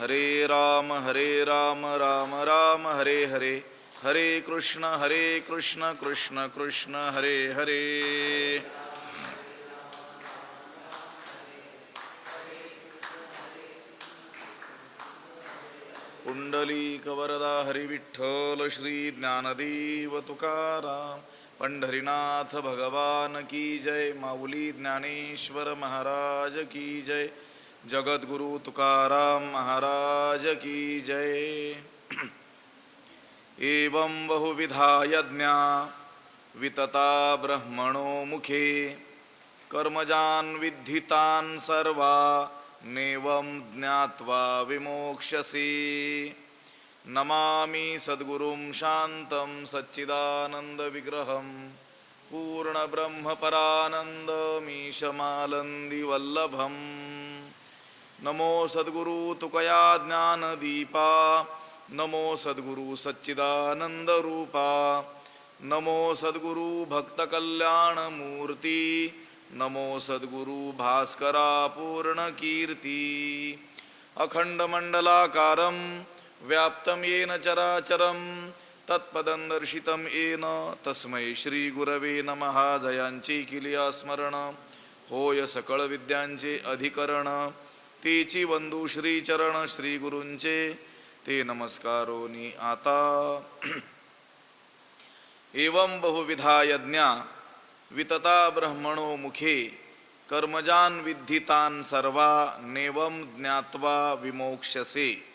हरे राम हरे राम राम राम हरे हरे. हरे कृष्ण हरे कृष्ण कृष्ण कृष्ण हरे हरे. कुंडली कवरदा हरिविठ्ठल श्री ज्ञानदेव तुकाराम. पंढरीनाथ भगवान की जय. माऊली ज्ञानेश्वर महाराज की जय. जगद्गुरु तुकाराम महाराज की जय। एवं बहुविधा यज्ञा वितता ब्रह्मणो मुखे कर्मजान् विद्धितान् सर्वा नेवं ज्ञात्वा विमोक्ष्यसि नमामि सद्गुरुं शान्तं सच्चिदानन्दविग्रहं पूर्णब्रह्मपरानन्दमीशमालन्दिवल्लभम्। नमो सद्गुरु तुकया ज्ञानदीपा नमो सद्गुरु सच्चिदानन्दरूपा नमो सद्गुरु भक्तकल्याणमूर्ती नमो सद्गुरु भास्करा पूर्णकीर्ती अखण्डमण्डलाकारं व्याप्तं येन चराचरं तत्पदं दर्शितं येन तस्मै श्रीगुरवे नमः। जयांची किलिया स्मरण होय सकळ विद्यांचे अधिकरण। तेची बंधू श्रीचरण श्रीगुरूंचे ते नमस्कारोनी आता. एवं बहुविधा यज्ञा वितता ब्रह्मणो मुखे कर्मजान विद्धितान सर्वा नेवम ज्ञात्वा विमोक्षसे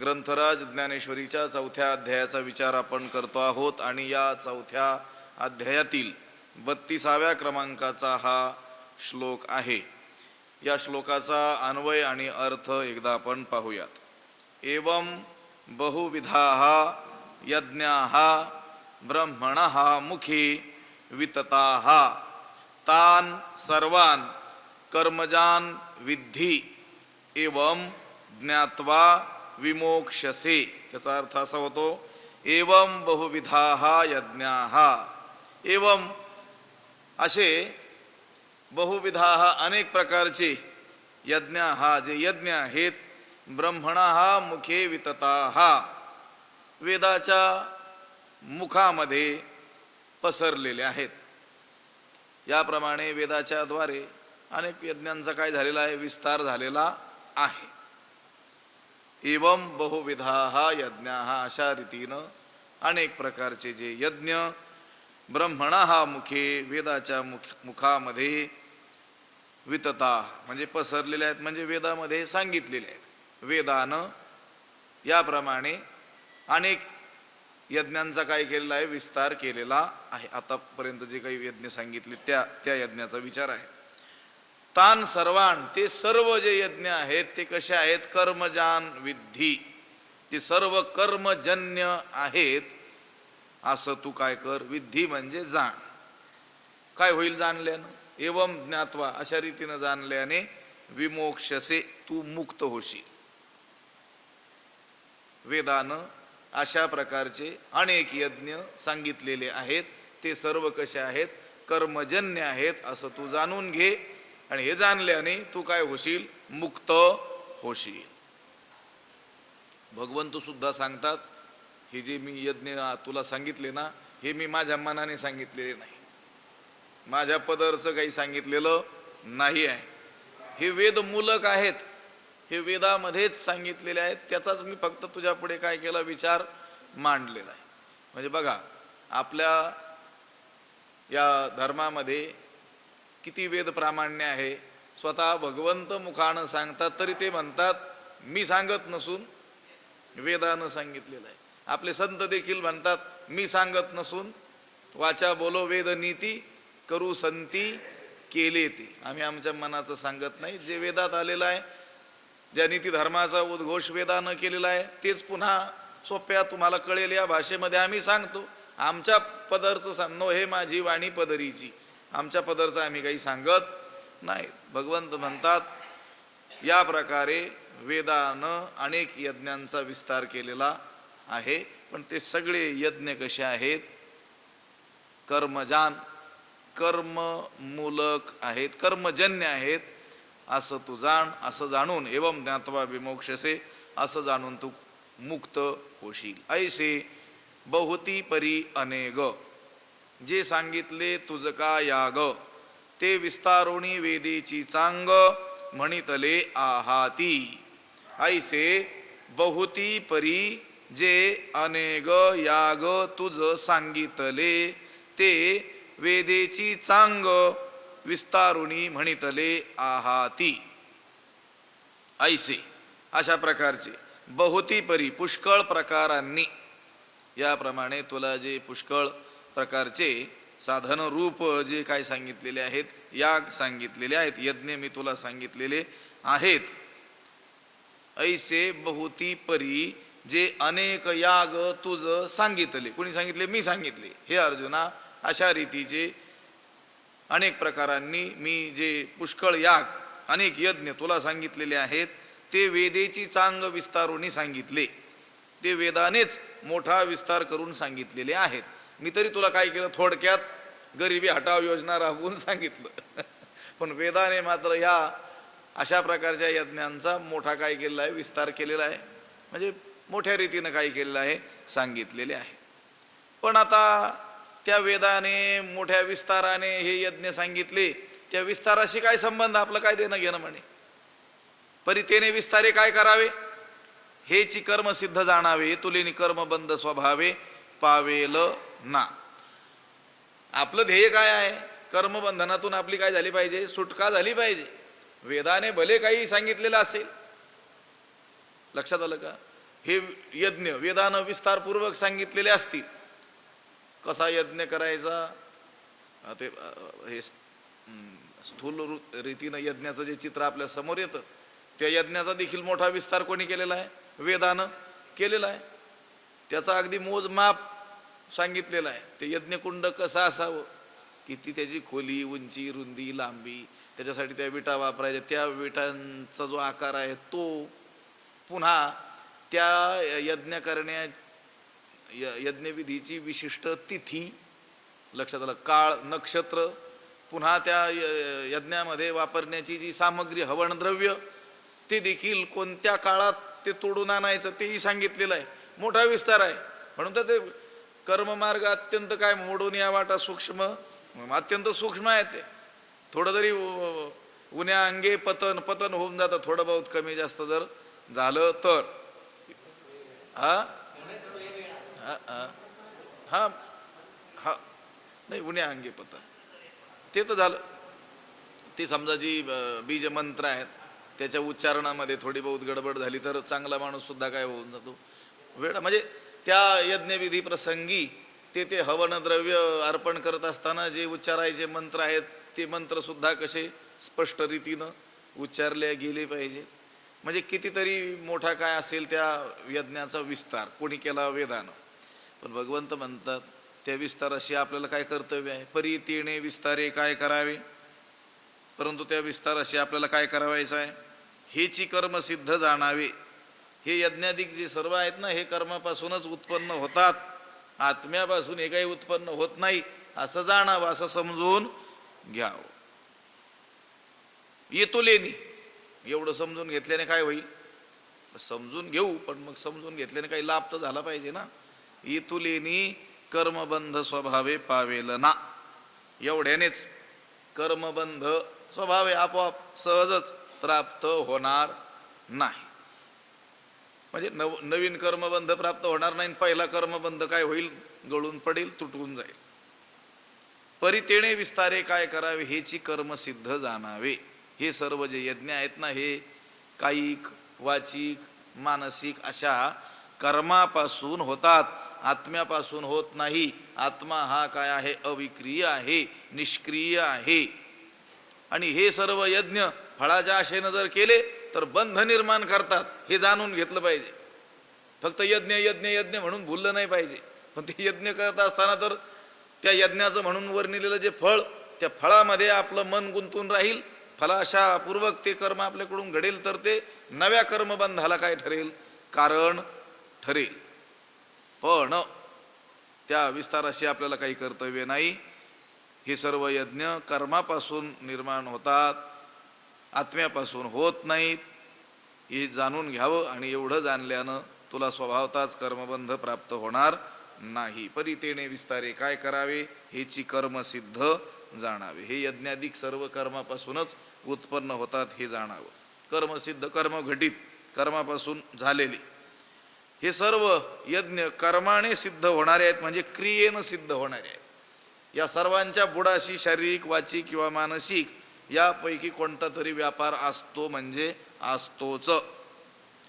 ग्रंथराज ज्ञानेश्वरीच्या चौथ्या अध्यायाचा विचार आपण करतो आहोत आणि या चौथ्या अध्यायातील बत्तीसाव्या क्रमांकाचा हा श्लोक आहे. या श्लोकाचा अन्वय आणि अर्थ एकदा आपण पाहूयात. एवं बहुविधा यज्ञा ब्रह्मण मुखी वितता. तान सर्वान कर्मजान विद्धी एवं ज्ञात्वा विमोक्षसे त्याचा अर्थ असा होतो एवं बहुविधा यज्ञा. एवं असे बहुविधा अनेक प्रकारचे यज्ञ हा जे यज्ञ आहेत ब्रह्मणा हा मुखे वितता। हा वेदाच्या मुखामध्ये पसरलेले आहेत। याप्रमाणे वेदाच्या द्वारे अनेक यज्ञांचा काय झालेला आहे विस्तार झालेला आहे। एवं बहुविधा हा यज्ञ हा अशा रीतीनं अनेक प्रकारचे जे यज्ञ ब्रह्मणा हा मुखे वेदाच्या मुख मुखामध्ये वितता म्हणजे पसरलेले आहेत म्हणजे वेदामध्ये सांगितलेले आहेत. वेदानं याप्रमाणे अनेक यज्ञांचा काय केलेला आहे विस्तार केलेला आहे. आतापर्यंत जे काही यज्ञ सांगितले त्या त्या यज्ञाचा विचार आहे. तान सर्वान ते सर्व जे यज्ञ आहेत ते कसे आहेत? कर्मजान विद्धी. ते सर्व कर्मजन्य आहेत. असं तू काय कर? विद्धी म्हणजे जाण. काय होईल जाणल्यानं? एवम ज्ञात्वा अशा रीतीनं जाणल्याने विमोक्षसे तू मुक्त होशील. वेदानं अशा प्रकारचे अनेक यज्ञ सांगितलेले आहेत. ते सर्व कसे आहेत? कर्मजन्य आहेत असं तू जाणून घे आणि हे जाणल्याने तू काय होशील? मुक्त होशील. भगवंत सुद्धा सांगतात हे जे मी यज्ञ तुला सांगितले ना हे मी माझ्या मनाने सांगितलेले नाही. माझ्या पदरचं काही सांगितलेलं नाही आहे. हे वेद मूलक आहेत. हे वेदामध्येच सांगितलेले आहेत. त्याचाच मी फक्त तुझ्या पुढे काय केला विचार मांडलेला आहे. म्हणजे बघा आपल्या या धर्मामध्ये किती वेद प्रामाण्य आहे. स्वतः भगवंत मुखानं सांगतात तरी ते म्हणतात मी सांगत नसून वेदानं सांगितलेलं आहे. आपले संत देखील म्हणतात मी सांगत नसून वाचा बोलो वेद नीती करू संती केले ते. आम्ही आमच्या मनाचं सांगत नाही. जे वेदात आलेलं आहे ज्या नीती धर्माचा उद्घोष वेदानं केलेला आहे तेच पुन्हा सोप्या तुम्हाला कळेल. या भाषेमध्ये आम्ही सांगतो आमच्या पदरचं सांगणं हे माझी वाणी पदरीची. आमच्या पदरचं आम्ही काही सांगत नाही. भगवंत म्हणतात या प्रकारे वेदानं अनेक यज्ञांचा विस्तार केलेला आहे. पण ते सगळे यज्ञ कसे आहेत? कर्मजान कर्ममूलक आहेत कर्मजन्य आहेत असं तू जाण असं जाणून एवं ज्ञात्वा विमोक्षसे असं जाणून तू मुक्त होशील. ऐसे बहुती परी अनेग जे सांगितले तुझ का याग ते विस्तारोणी वेदेची चांग म्हणितले आहाती. ऐसे बहुती परी जे अनेग याग तुझ सांगितले ते वेदेची चांग विस्तारुणी म्हणितले आहाती. ऐसे अशा प्रकारचे बहुती परी पुष्कळ प्रकारांनी. याप्रमाणे तुला जे पुष्कळ प्रकारचे साधन रूप जे काय सांगितलेले आहेत याग सांगितलेले आहेत यज्ञ मी तुला सांगितलेले आहेत. ऐसे बहुती परी जे अनेक याग तुझ सांगितले. कुणी सांगितले? मी सांगितले. हे अर्जुना अशा रीतीचे अनेक प्रकारांनी मी जे पुष्कळ याग अनेक यज्ञ तुला सांगितलेले आहेत ते वेदेची चांग विस्तारुनी सांगितले. ते वेदानेच मोठा विस्तार करून सांगितलेले आहेत. मी तरी तुला काय केलं? थोडक्यात गरिबी हटाव योजना राबवून सांगितलं. पण वेदाने मात्र ह्या अशा प्रकारच्या यज्ञांचा मोठा काय केलेला आहे? विस्तार केलेला आहे. म्हणजे मोठ्या रीतीनं काय केलेलं आहे? सांगितलेले आहे. पण आता त्या वेदाने मोठ्या विस्ताराने हे यज्ञ सांगितले. त्या विस्ताराशी काय संबंध? आपलं काय देणं घेणं म्हणे? परितेने विस्तारे काय करावे? हेची कर्म सिद्ध जाणावे तुलेनी कर्मबंध स्वभावे पावेल ना. आपलं ध्येय काय आहे? कर्मबंधनातून आपली काय झाली पाहिजे? सुटका झाली पाहिजे. वेदाने भले काही सांगितलेलं असेल. लक्षात आलं का? हे यज्ञ वेदानं विस्तारपूर्वक सांगितलेले असतील. कसा यज्ञ करायचा? ते हे स्थूल रु- रीतीनं यज्ञाचं जे चित्र आपल्यासमोर येतं त्या यज्ञाचा देखील मोठा विस्तार कोणी केलेला आहे? वेदानं केलेला आहे. त्याचा अगदी मोजमाप सांगितलेला आहे. ते यज्ञकुंड कसं असावं? किती त्याची खोली उंची रुंदी लांबी त्याच्यासाठी त्या विटा वापरायच्या. त्या विटांचा जो आकार आहे तो पुन्हा त्या यज्ञ करण्या य- यज्ञविधीची विशिष्ट तिथी लक्षात आलं काळ नक्षत्र पुन्हा त्या य- यज्ञामध्ये वापरण्याची जी सामग्री हवण द्रव्य ते देखील कोणत्या काळात ते तोडून आणायचं तेही सांगितलेलं आहे. मोठा विस्तार आहे. म्हणून तर ते कर्ममार्ग अत्यंत काय मोडून या वाटा सूक्ष्म अत्यंत सूक्ष्म आहे ते. थोडं जरी उन्या अंगे पतन पतन होऊन जातं थोडं बहुत कमी जास्त जर झालं तर. हा हा हा नाही उन्या अंगे पतन ते तर झालं ते समजा जी बीज मंत्र आहेत त्याच्या उच्चारणामध्ये थोडी बहुत गडबड झाली तर चांगला माणूस सुद्धा काय होऊन जातो वेळ म्हणजे त्या यज्ञविधी प्रसंगी ते ते हवन द्रव्य अर्पण करत असताना जे उच्चारायचे मंत्र आहेत ते मंत्र सुद्धा कसे स्पष्ट रीतीनं उच्चारले गेले पाहिजे म्हणजे कितीतरी मोठा काय असेल त्या यज्ञाचा विस्तार कोणी केला वेदानं पण भगवंत म्हणतात त्या विस्ताराशी आपल्याला काय कर्तव्य आहे? परितीने विस्तारे काय करावे? परंतु त्या विस्ताराशी आपल्याला काय करावायचं आहे? हेची कर्म सिद्ध जाणावे. हे यज्ञाधिक जे सर्व आहेत ना हे कर्मापासूनच उत्पन्न होतात. आत्म्यापासून हे काही उत्पन्न होत नाही. असं जाणावं असं समजून घ्यावं. येतो लेणी. एवढं समजून घेतल्याने काय होईल? समजून घेऊ पण मग समजून घेतल्याने काही लाभ तर झाला पाहिजे ना. इतुलेनी कर्मबंध स्वभावे पावेल ना. एवढ्यानेच कर्मबंध स्वभावे आपोआप सहजच प्राप्त होणार नाही. म्हणजे नव नवीन कर्मबंध प्राप्त होणार नाही आणि पहिला कर्मबंध काय होईल? गळून पडेल तुटून जाईल. परितेणे विस्तारे काय करावे? हेची कर्म सिद्ध जाणावे. हे सर्व जे यज्ञ आहेत ना हे कायिक वाचिक मानसिक अशा कर्मापासून होतात. आत्म्यापासून होत नाही. आत्मा हा काय आहे? अविक्रिय आहे निष्क्रिय आहे. आणि हे सर्व यज्ञ फळाच्या आशेनं जर केले तर बंध निर्माण करतात. हे जाणून घेतलं पाहिजे. फक्त यज्ञ यज्ञ यज्ञ म्हणून भुललं नाही पाहिजे. पण ते यज्ञ करत असताना तर त्या यज्ञाचं म्हणून वर नेलेलं जे फळ त्या फळामध्ये आपलं मन गुंतून राहील. फलाशापूर्वक ते कर्म आपल्याकडून घडेल तर ते नव्या कर्मबंधाला काय ठरेल? कारण ठरेल. पण त्या विस्ताराशी आपल्याला काही कर्तव्य नाही. हे सर्व यज्ञ कर्मापासून निर्माण होतात आत्म्यापासून होत नाहीत. हे जाणून घ्यावं आणि एवढं जाणल्यानं तुला स्वभावताच कर्मबंध प्राप्त होणार नाही. परितेने विस्तारे काय करावे हेची कर्मसिद्ध जाणावे. हे यज्ञाधिक सर्व कर्मापासूनच उत्पन्न होतात हे जाणावं. कर्मसिद्ध कर्मघटित कर्मापासून झालेले. हे सर्व यज्ञ कर्माने सिद्ध होणारे आहेत म्हणजे क्रियेनं सिद्ध होणारे आहेत. या सर्वांच्या बुडाशी शारीरिक वाचिक किंवा मानसिक यापैकी कोणता तरी व्यापार असतो म्हणजे असतोच.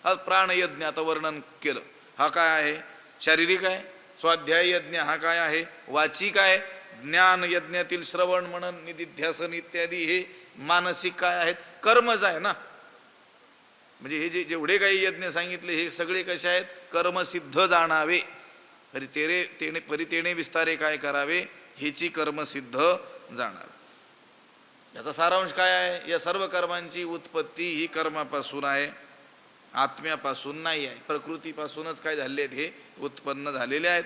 हा प्राणयज्ञ आता वर्णन केलं. हा काय आहे? शारीरिक आहे? स्वाध्याय यज्ञ हा काय आहे? वाचिक आहे? ज्ञान यज्ञातील श्रवण मनन निधिध्यासन इत्यादी हे मानसिक काय आहेत? कर्मच आहे ना? म्हणजे हे जे जेवढे काही यज्ञ सांगितले हे सगळे कसे आहेत? कर्मसिद्ध जाणावे. परी तेरे तेने परितेने विस्तारे काय करावे? हेची कर्मसिद्ध जाणावे. याचा सारांश काय आहे? या सर्व कर्मांची उत्पत्ती ही कर्मापासून आहे. आत्म्यापासून नाही आहे. प्रकृतीपासूनच काय झाले आहेत हे? उत्पन्न झालेले आहेत.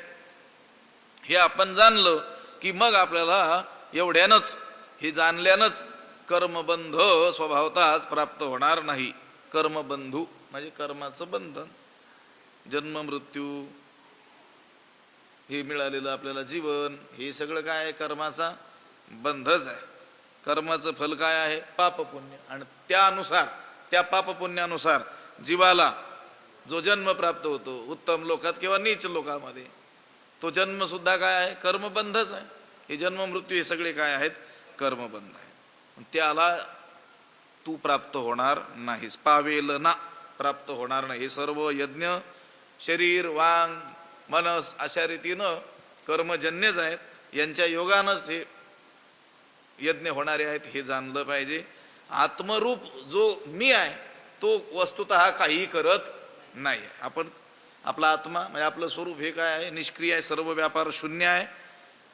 हे आपण जाणलं की मग आपल्याला एवढ्यानंच हे जाणल्यानंच कर्मबंध स्वभावताच प्राप्त होणार नाही. कर्मबंधू म्हणजे कर्माचं बंधन. जन्म मृत्यू हे मिळालेलं आपल्याला जीवन हे सगळं काय आहे? कर्माचा बंधच आहे. कर्माचं फल काय आहे? पापपुण्य. आणि त्यानुसार त्या पापपुण्यानुसार जीवाला जो जन्म प्राप्त होतो उत्तम लोकात किंवा नीच लोकामध्ये तो जन्म सुद्धा काय आहे? कर्मबंधच आहे. हे जन्म मृत्यू हे सगळे काय आहेत? कर्मबंध आहे त्याला तू प्राप्त होणार नाहीस. पावेल ना प्राप्त होणार नाही. हे सर्व यज्ञ शरीर वांग मनस अशा रीतीनं कर्मजन्यच आहेत. यांच्या योगानंच हे यज्ञ होणारे आहेत हे जाणलं पाहिजे. आत्मरूप जो मी आहे तो वस्तुत काहीही करत नाही. आपण आपला आत्मा म्हणजे आपलं स्वरूप हे काय आहे? निष्क्रिय आहे सर्व व्यापार शून्य आहे.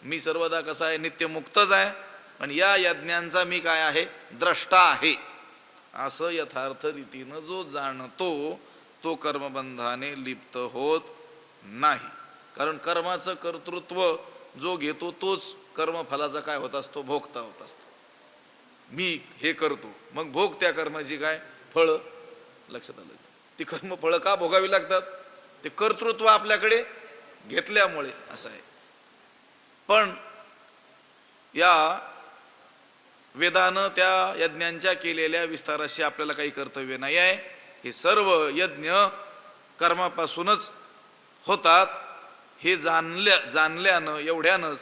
मी सर्वदा कसा आहे? नित्यमुक्तच आहे. पण या यज्ञांचा मी काय आहे? द्रष्टा आहे. असं यथार्थ रीतीनं जो जाणतो तो कर्मबंधाने लिप्त होत नाही. कारण कर्माचं कर्तृत्व जो घेतो तोच कर्मफलाचा काय होत असतो? भोगता होत असतो. मी हे करतो मग भोग त्या कर्माची काय? फळ. लक्षात आलं ती कर्मफळं का भोगावी लागतात? ते कर्तृत्व आपल्याकडे घेतल्यामुळे असं आहे. पण या वेदानं त्या यज्ञांच्या केलेल्या विस्ताराशी आपल्याला काही कर्तव्य नाही आहे. हे सर्व यज्ञ कर्मापासूनच होतात. हे जाणल्या जाणल्यानं एवढ्यानंच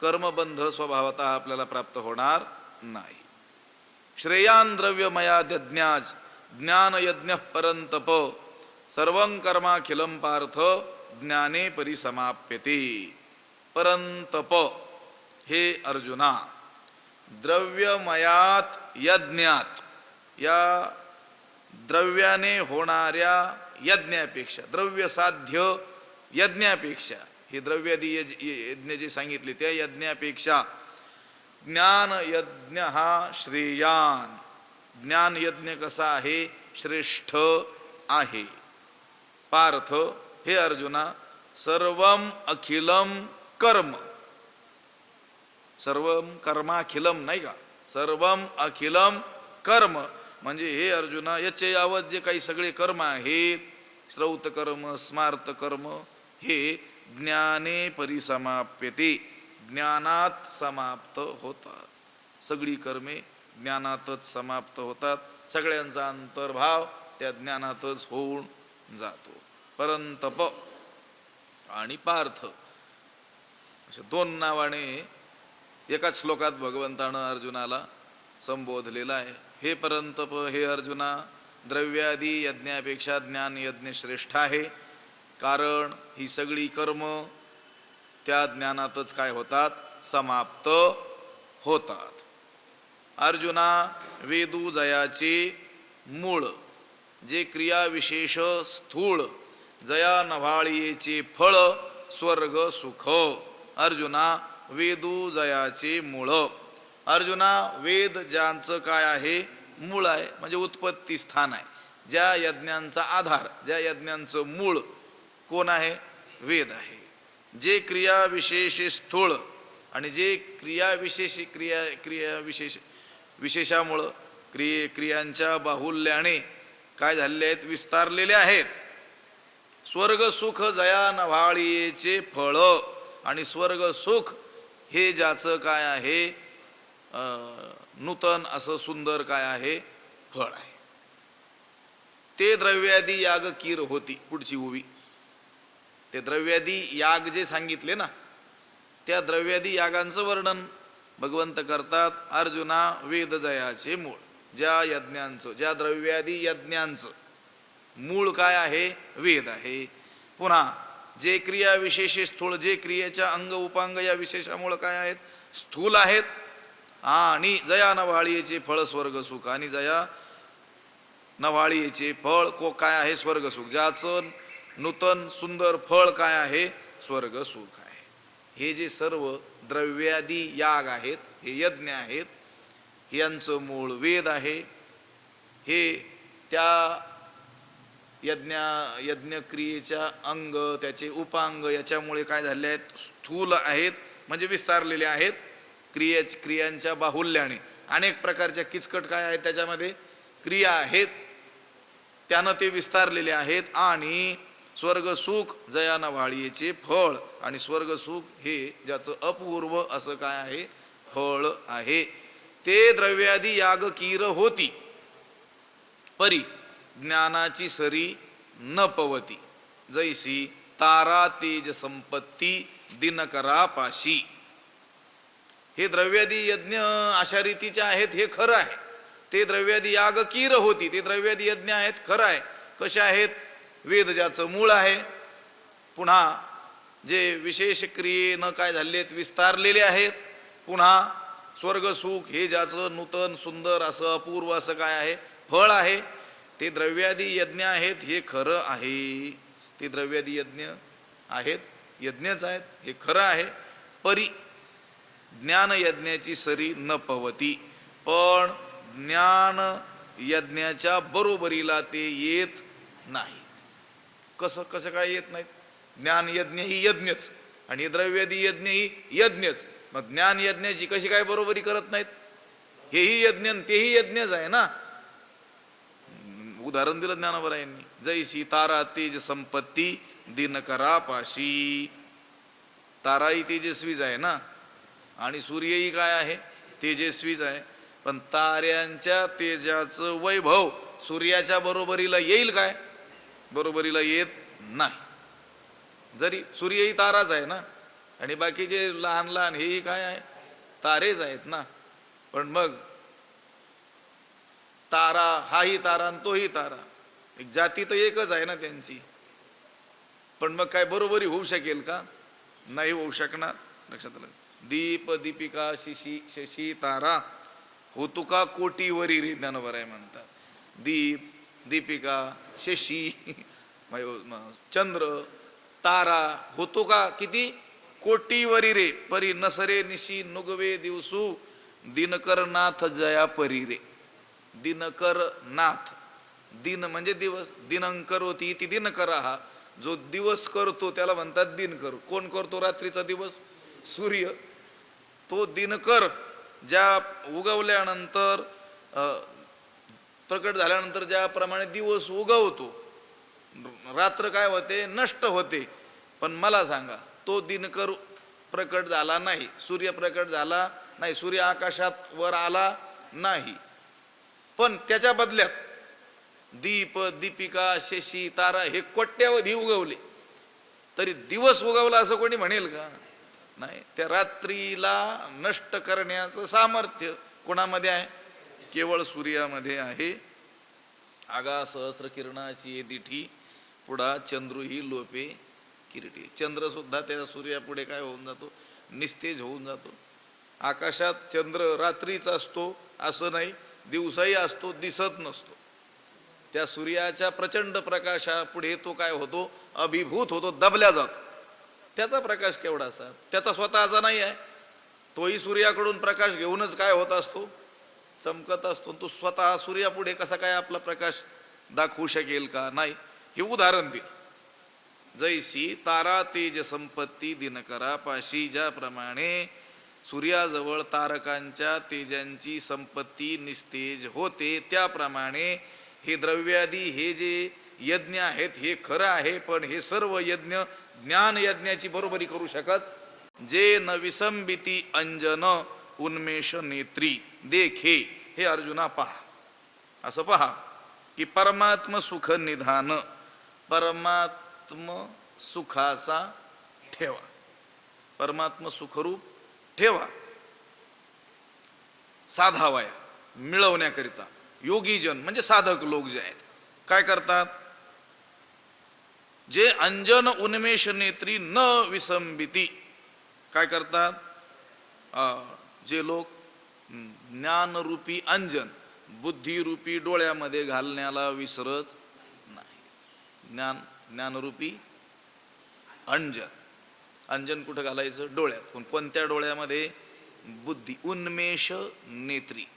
कर्मबंध स्वभावतः आपल्याला प्राप्त होणार नाही. श्रेयान द्रव्यमयाद्यज्ञाज ज्ञान यज्ञ परंतप सर्वं कर्माखिलं पार्थ ज्ञाने परिसमाप्यते. परंतप हे अर्जुना द्रव्यमयात यज्ञात. या द्रव्याने होणाऱ्या यज्ञापेक्षा द्रव्य साध्य यज्ञापेक्षा हे द्रव्यादी यज यज्ञ जे सांगितले त्या यज्ञापेक्षा ज्ञान यज्ञ हा श्रेयान. ज्ञान यज्ञ कसा आहे? श्रेष्ठ आहे. पार्थ हे अर्जुना सर्व अखिलम कर्म. सर्व कर्माखिलम नाही का? सर्वम अखिलम कर्म. म्हणजे हे अर्जुना याचे यावत जे काही सगळे कर्म आहेत श्रौत कर्म स्मार्त कर्म हे ज्ञाने परिसमाप्यते. ज्ञानात समाप्त होतात. सगळी कर्मे ज्ञानातच समाप्त होतात. सगळ्यांचा अंतर्भाव त्या ज्ञानातच होऊन जातो. परंतप आणि पार्थ. असे दोन नावाने एकाच श्लोकात भगवंतानं अर्जुनाला संबोधलेला आहे. हे परंतप हे अर्जुना द्रव्यादी यज्ञापेक्षा ज्ञान यज्ञ श्रेष्ठ आहे. कारण ही सगळी कर्म त्या ज्ञानातच काय होतात? समाप्त होतात. अर्जुना वेदू जयाचे मूळ जे क्रियाविशेष स्थूळ जया नभाळीचे फळ स्वर्ग सुख अर्जुना वेदू जयाचे मूळ. अर्जुना वेद ज्यांचं काय आहे? मूळ आहे म्हणजे उत्पत्ती स्थान आहे. ज्या यज्ञांचा आधार ज्या यज्ञांचं मूळ कोण आहे? वेद आहे. जे क्रियाविशेष स्थूळ आणि जे क्रियाविशेष क्रिया क्रिया विशेष विशेषामुळं क्रिये क्रियांच्या बाहुल्याने काय झालेले आहेत? विस्तारलेले आहेत. स्वर्ग सुख जया नव्हाळीचे फळ आणि स्वर्ग सुख हे ज्याचं काय आहे नूतन असं सुंदर काय आहे फळ आहे. ते द्रव्यादी याग कीर होती पुढची उभी. ते द्रव्यादी याग जे सांगितले ना त्या द्रव्यादी यागांचं वर्णन भगवंत करतात अर्जुना वेद जयाचे मूळ. ज्या यज्ञांचं ज्या द्रव्यादी यज्ञांचं मूळ काय आहे वेद आहे. पुन्हा जे क्रिया विशेष स्थूळ जे क्रियेच्या अंग उपांग या विशेषामुळं काय आहेत? स्थूल आहेत. आणि जया नवाळीचे फळ स्वर्ग सुख. आणि जया नवाळीचे फळ को काय आहे? स्वर्ग सुख. ज्याचं नूतन सुंदर फळ काय आहे? स्वर्ग सुख आहे. हे जे सर्व द्रव्यादी याग आहेत हे यज्ञ आहेत यांचं मूळ वेद आहे. हे त्या यज्ञ यज्ञक्रियेच्या अंग त्याचे उपांग याच्यामुळे काय झाले आहेत? स्थूल आहेत म्हणजे विस्तारलेले आहेत क्रिये क्रियांच्या बाहुल्याने. अनेक प्रकारच्या किचकट काय आहेत त्याच्यामध्ये? क्रिया आहेत. त्यानं ते विस्तारलेले आहेत आणि स्वर्गसुख जयाना वाळीचे फळ आणि स्वर्गसुख हे ज्याचं अपूर्व असं काय आहे? फळ आहे. ते द्रव्यादी याग कीर होती. परी ज्ञानाची सरी न पवती. जैसी तारा तेज संपत्ती दिनकरा पाशी. हे द्रव्यादी यज्ञ अशा रीतीचे आहेत हे खरं आहे. ते द्रव्यादी याग कीर होती ते द्रव्यादी यज्ञ आहेत खरं आहे. कसे आहेत? वेद ज्याचं मूळ आहे. पुन्हा जे विशेष क्रियेनं काय झालेत विस्तारलेले आहेत. पुन्हा स्वर्ग सुख हे ज्याचं नूतन सुंदर असं अपूर्व असं काय आहे? फळ आहे. ते द्रव्यादी यज्ञ आहेत हे खरं आहे. ते द्रव्यादी यज्ञ आहेत यज्ञच आहेत हे खरं आहे. परी ज्ञान यज्ञाची सरी न पवती. पण ज्ञान यज्ञाच्या बरोबरीला ते येत नाही. कसं कसं काय येत नाहीत? ज्ञान यज्ञ ही यज्ञच आणि द्रव्यादी यज्ञ ही यज्ञच. मग ज्ञान यज्ञाची कशी काय बरोबरी करत नाहीत? हेही यज्ञ तेही यज्ञच आहे ना? उदाहरण दिलं ज्ञानावर यांनी जैशी तारा तेज संपत्ती दिनकरा पाशी. ताराही तेजस्वीच आहे ना? आणि सूर्यही काय आहे? तेजस्वीच आहे पण ताऱ्यांच्या तेजाचं वैभव सूर्याच्या बरोबरीला येईल काय? बरोबरीला येत नाही. जरी सूर्यही ताराच आहे ना? आणि बाकीचे लहान लहान हेही काय आहे? तारेच आहेत ना? पण मग तारा हाही तारा आणि तोही तारा. एक जाती तर एकच आहे ना त्यांची. पण मग काय बरोबरी होऊ शकेल का? नाही होऊ शकणार. लक्षात आलं. दीप दीपिका शिशी शशी तारा. होतो का कोटीवरी रे ज्ञानोबर आहे म्हणतात. दीप दीपिका शशी चंद्र तारा. होतो का किती? कोटीवरी रे. परी नसरे निशी नुगवे दिवसू. दिनकर नाथ जया परी रे. दिनकर नाथ. दिन म्हणजे दिवस. दिनंकर होती ती दिनकर. हा जो दिवस करतो त्याला म्हणतात दिनकर. कोण करतो रात्रीचा दिवस? सूर्य. तो दिनकर ज्या उगवल्यानंतर प्रकट झाल्यानंतर ज्याप्रमाणे दिवस उगवतो रात्र काय होते? नष्ट होते. पण मला सांगा तो दिनकर प्रकट झाला नाही. सूर्य प्रकट झाला नाही. सूर्य आकाशात वर आला नाही. पण त्याच्या बदल्यात दीप दीपिका शशी तारा हे कोट्यावधी उगवले. तरी दिवस उगवला असं कोणी म्हणेल का? नाही त्या रात्रीला नष्ट करण्याचं सामर्थ्य कोणामध्ये आहे? केवळ सूर्यामध्ये आहे. आगा सहस्र किरणाची ये दिठी पुढा चंद्रू ही लोपे किरीटी. चंद्र सुद्धा त्या सूर्यापुढे काय होऊन जातो? निस्तेज होऊन जातो. आकाशात चंद्र रात्रीच असतो असं नाही. दिवसाही असतो दिसत नसतो. त्या सूर्याच्या प्रचंड प्रकाशापुढे तो काय होतो? अभिभूत होतो दबल्या जातो. त्याचा प्रकाश केवढासा त्याचा स्वतःचा नाही आहे. तोही सूर्याकडून प्रकाश घेऊनच काय होत असतो? चमकत असतो तो स्वतः सूर्यापुढे कसा काय आपला प्रकाश दाखवू शकेल का? नाही. हे उदाहरण दिलं जैसी तारा तेज संपत्ती दिनकरा पाशी ज्याप्रमाणे सूर्याजवळ तारकांच्या तेजांची संपत्ती निस्तेज होते. त्याप्रमाणे हे द्रव्यादी हे जे यज्ञ आहेत हे खरं आहे पण हे सर्व यज्ञ ज्ञान यज्ञाची बरोबरी करू शकत? जे न विसंबिती अंजन उन्मेष नेत्री. देखे हे अर्जुना पहा. असं पहा की परमात्म सुख निधान परमात्म सुखाचा ठेवा. परमात्म सुखरूप ठेवा. साधावाया मिळवण्याकरिता. योगीजन म्हणजे साधक लोक जे आहेत. काय करतात? जे अंजन उन्मेष नेत्री न विसंबिती. काय करतात? जे लोक ज्ञानरूपी अंजन बुद्धिरूपी डोळ्यामध्ये घालण्याला विसरत नाही. ज्ञान ज्ञानरूपी अंजन. अंजन कुठं घालायचं? डोळ्यात. पण कोणत्या डोळ्यामध्ये? बुद्धी. उन्मेष नेत्री.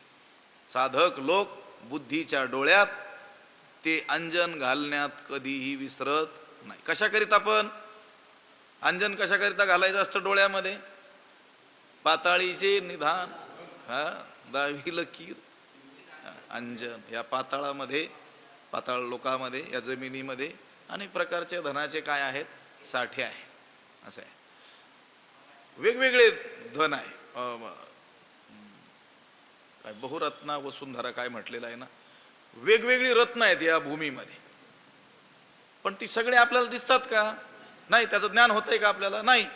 साधक लोक बुद्धीच्या डोळ्यात ते अंजन घालण्यात कधीही विसरत नाही. कशाकरिता पण? अंजन कशाकरिता घालायचं असतं डोळ्यामध्ये? पाताळीचे निधान. हा? दावी लकीर. अंजन. या पाताळामध्ये पाताळ लोकामध्ये या जमिनीमध्ये अनेक प्रकारचे धनाचे काय आहेत? साठे आहे असं आहे. वेगवेगळे धन आहे. काय बहुरत्ना वसुंधरा काय म्हटलेलं आहे ना? वेगवेगळी रत्न आहेत या भूमीमध्ये. पण ती सगळे आपल्याला दिसतात का? नाही त्याचं ज्ञान होतंय का आपल्याला? नाही.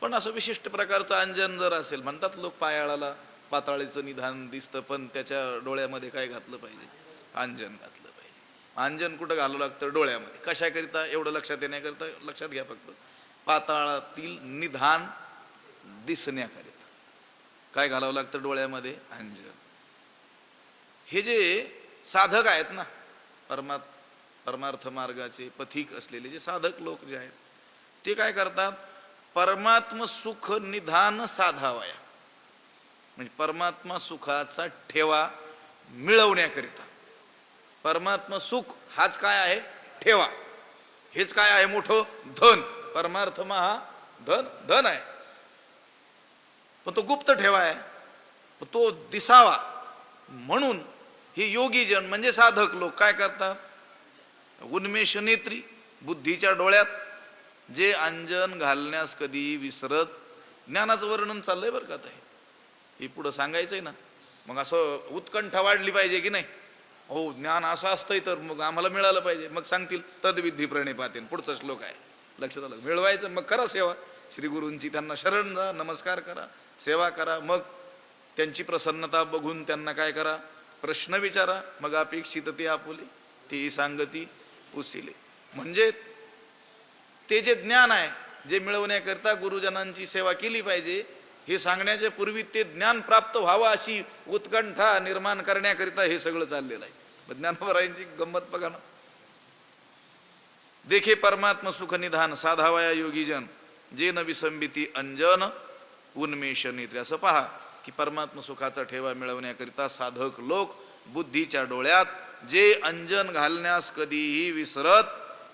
पण असं विशिष्ट प्रकारचं अंजन जर असेल म्हणतात लोक पायाळाला पाताळीचं निधान दिसतं पण त्याच्या डोळ्यामध्ये काय घातलं पाहिजे? अंजन घातलं पाहिजे. अंजन कुठं घालू लागतं? डोळ्यामध्ये. कशाकरिता? एवढं लक्षात येण्याकरिता लक्षात घ्या फक्त. पाताळातील निधान दिसण्याकरिता. काय घालावं लागतं डोळ्यामध्ये? अंजन. हे जे साधक आहेत ना परमात् परमार्थ मार्गाचे पथिक असलेले जे साधक लोक जे आहेत ते काय करतात? परमात्म सुख निधान साधावया. म्हणजे परमात्मा सुखाचा ठेवा मिळवण्याकरिता. परमात्मा सुख हाच काय आहे? ठेवा. हेच काय आहे मोठं धन? परमार्थ हा धन धन आहे. पण तो गुप्त ठेवा आहे. तो दिसावा. म्हणून हे योगीजन म्हणजे साधक लोक काय करतात? उन्मेष नेत्री बुद्धीच्या डोळ्यात जे अंजन घालण्यास कधी विसरत ज्ञानाचं वर्णन चाललंय बरं का ते हे पुढं सांगायचंय ना. मग असं उत्कंठा वाढली पाहिजे की नाही? हो ज्ञान असं असतंय तर मग आम्हाला मिळालं पाहिजे. मग सांगतील तदविधी प्रणिपातीन पुढचा श्लोक आहे. लक्षात आलं. मिळवायचं मग करा सेवा. श्री गुरूंची त्यांना शरण जा नमस्कार करा सेवा करा मग त्यांची प्रसन्नता बघून त्यांना काय करा? प्रश्न विचारा मग अपेक्षित ते आपुले ती सांगती पुसिले. म्हणजे ते जे ज्ञान आहे जे मिळवण्याकरता गुरुजनांची सेवा केली पाहिजे हे सांगण्याच्या पूर्वी ते ज्ञान प्राप्त व्हावं अशी उत्कंठा निर्माण करण्याकरिता हे सगळं चाललेलं आहे. पण गंमत बघा ना. देखे परमात्म सुख निधान साधावाया योगीजन जे न विसंबिती अंजन उन्मेष नेत्री असं पहा की परमात्म सुखाचा ठेवा मिळवण्याकरिता साधक लोक बुद्धीच्या डोळ्यात जे अंजन घालण्यास कधीही विसरत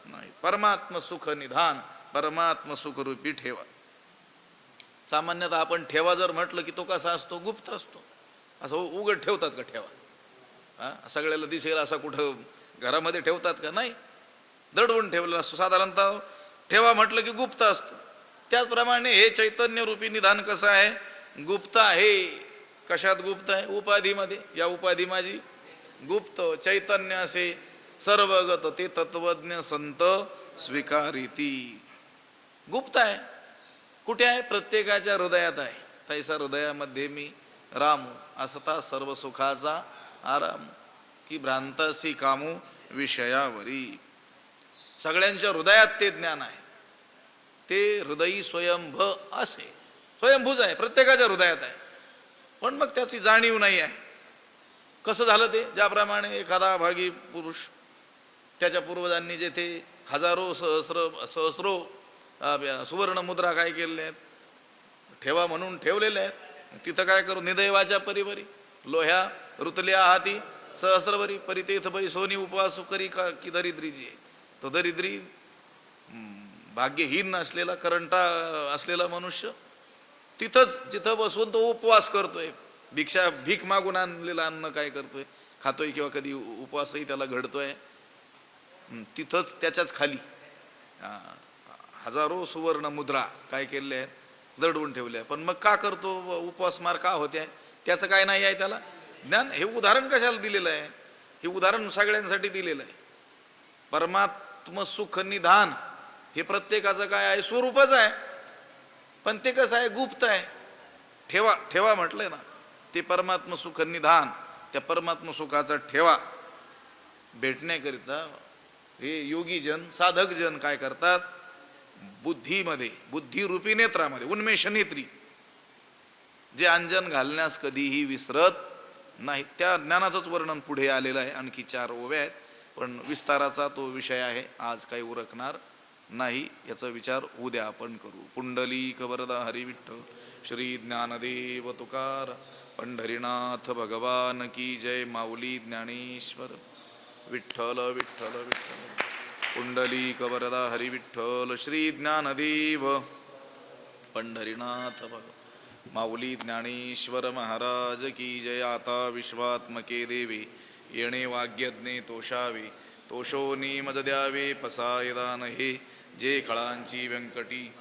नाही परमात्म सुख निधान परमात्म सुखरूपी ठेवा. सामान्यतः आपण ठेवा जर म्हटलं की तो कसा असतो? गुप्त असतो. असं उघड ठेवतात का ठेवा? हा? सगळ्याला दिसेल असा कुठं घरामध्ये ठेवतात का? नाही. दडवून ठेवलेला असतो साधारणतः. ठेवा म्हटलं की गुप्त असतो. त्याचप्रमाणे हे चैतन्य रूपी निधान कसं आहे? गुप्त आहे. कशात गुप्त आहे? उपाधीमध्ये. या उपाधी माझी गुप्त. चैतन्य असे सर्वगत ते तत्वज्ञ संत स्वीकारिती. गुप्त आहे. कुठे आहे? प्रत्येकाच्या हृदयात आहे. तैसा हृदयामध्ये मी रामू. असता सर्व सुखाचा आराम. की भ्रांतासी कामू विषयावरी. सगळ्यांच्या हृदयात ते ज्ञान आहे. ते हृदयी स्वयंभ असे. स्वयंभूच आहे प्रत्येकाच्या हृदयात आहे. पण मग त्याची जाणीव नाही आहे. कसं झालं ते? ज्याप्रमाणे एखादा भागी पुरुष त्याच्या पूर्वजांनी जेथे हजारो सहस्र सहस्रो सुवर्णमुद्रा सुवर्ण मुद्रा काय केलेल्या आहेत? ठेवा म्हणून ठेवलेल्या आहेत. तिथं काय करू? निदैवाच्या परिवरी लोह्या रुतल्या हाती सहस्रवरी परितेथ बै सोनी उपवास करी का की दरिद्रीची आहे तो दरिद्री भाग्यहीन असलेला करंटा असलेला मनुष्य तिथंच जिथं बसून तो उपवास करतोय. भिक्षा भीक मागून आणलेलं अन्न काय करतोय? खातोय किंवा कधी उपवासही त्याला घडतोय. तिथंच त्याच्याच खाली. हजारो सुवर्ण मुद्रा काय केलेल्या आहेत? दडवून ठेवल्या. पण मग का करतो? व उपवासमार का होते? त्याचं काय नाही आहे त्याला? ज्ञान हे उदाहरण कशाला दिलेलं आहे? हे उदाहरण सगळ्यांसाठी दिलेलं आहे. परमात्मा आत्मसुख निधान हे प्रत्येकाचं काय आहे? स्वरूपच आहे. पण ते कसं आहे? गुप्त आहे. ठेवा ठेवा म्हटलंय ना. ते परमात्म सुख निधान त्या परमात्म सुखाचा ठेवा. भेटण्याकरिता हे योगीजन साधकजन काय करतात? बुद्धीमध्ये बुद्धिरूपी नेत्रामध्ये उन्मेष नेत्री. जे अंजन घालण्यास कधीही विसरत नाही त्या ज्ञानाचंच वर्णन पुढे आलेलं आहे. आणखी चार ओव्या आहेत. पण विस्ताराचा तो विषय आहे. आज काही उरकणार नाही याचा विचार उद्या आपण करू. पुंडली कवरदा हरिविठ्ठ श्री ज्ञानदेव तुकार पंढरीनाथ भगवान की जय माऊली ज्ञानेश्वर. विठ्ठल विठ्ठल विठ्ठल. पुंडली कवरदा हरिविठ्ठल श्री ज्ञानदेव. पंढरीनाथ भगवान माऊली ज्ञानेश्वर महाराज की जय. आता विश्वात्मके देवी येणे वाग्यज्ञे तोषावे तोषो निमज द्यावे पसायदान हे जे खळांची व्यंकटी.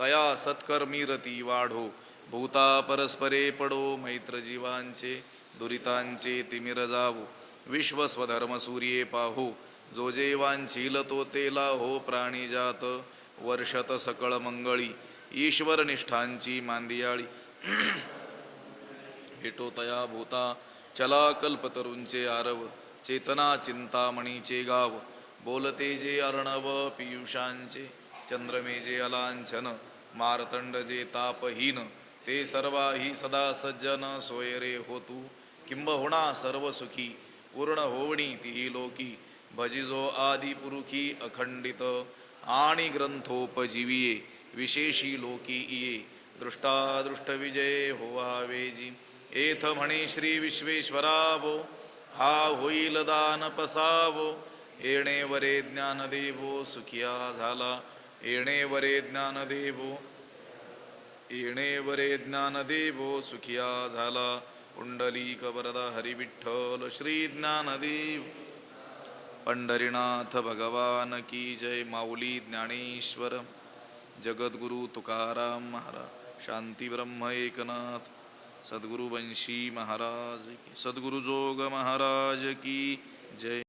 तया सत्कर्मी रती वाढो भूता परस्परे पडो मैत्र जीवांचे दुरितांचे तिमिर जावो. विश्व स्वधर्म सूर्ये पाहो जो जे वांछील तो तेला हो प्राणी जात वर्षत सकळ मंगळी. ईश्वर निष्ठांची मांदियाळी. भेटो तया भूता चलाकल्प तरुंचे आरव चेतना चिंतामणीचे गाव बोलते जे अर्णव पियुषांचे चंद्रमेजे अलांछन मारतंड जे तापहीन ते सर्वाही सदा सज्जन सोयरे होतू किंबहुणा सर्व सुखी पूर्ण होवणी तिही लोकी भजिजो आदि पुरुखी अखंडित आणि ग्रंथोपजीविये विशेषी लोकी इये दृष्टादृष्ट विजय होवावेजी। एथ म्हणे श्री विश्वेश्वरावो हा होईल दान पसावो येणे वरे ज्ञानदेवो सुखिया झाला येणे वरे ज्ञानदेवो येणे वरे ज्ञानदेवो सुखिया झाला पुंडलीक वरदा हरिविठ्ठल श्री ज्ञानदेव. पंढरीनाथ भगवान की जय माऊली ज्ञानेश्वर जगद्गुरु तुकाराम महाराज शांती ब्रह्म एकनाथ. सद्गुरु वंशी महाराज की सद्गुरु जोग महाराज की जय।